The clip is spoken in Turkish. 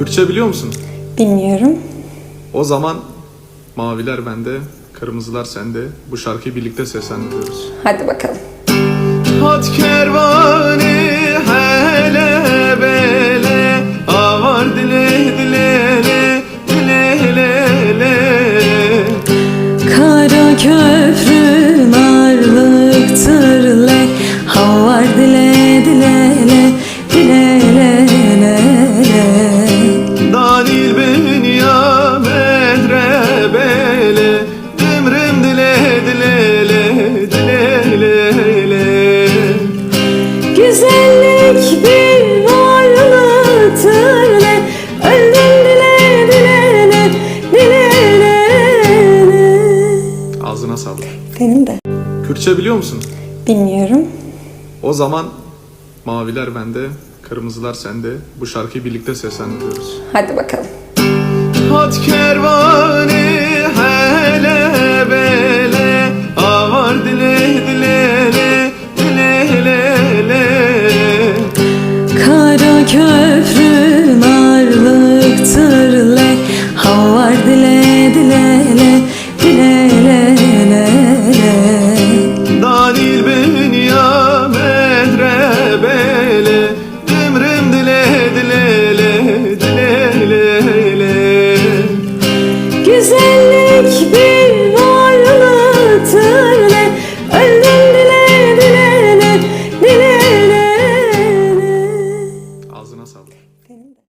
Kürtçe biliyor musun? Bilmiyorum. O zaman maviler bende, kırmızılar sende. Bu şarkıyı birlikte seslendiriyoruz. Hadi bakalım. Hat kervanı Kürtçe biliyor musun? Bilmiyorum. O zaman maviler bende, kırmızılar sende. Bu şarkıyı birlikte seslendiriyoruz. Hadi bakalım. Hat kervanı hele bele Avar dile dilele dilele Kara köprü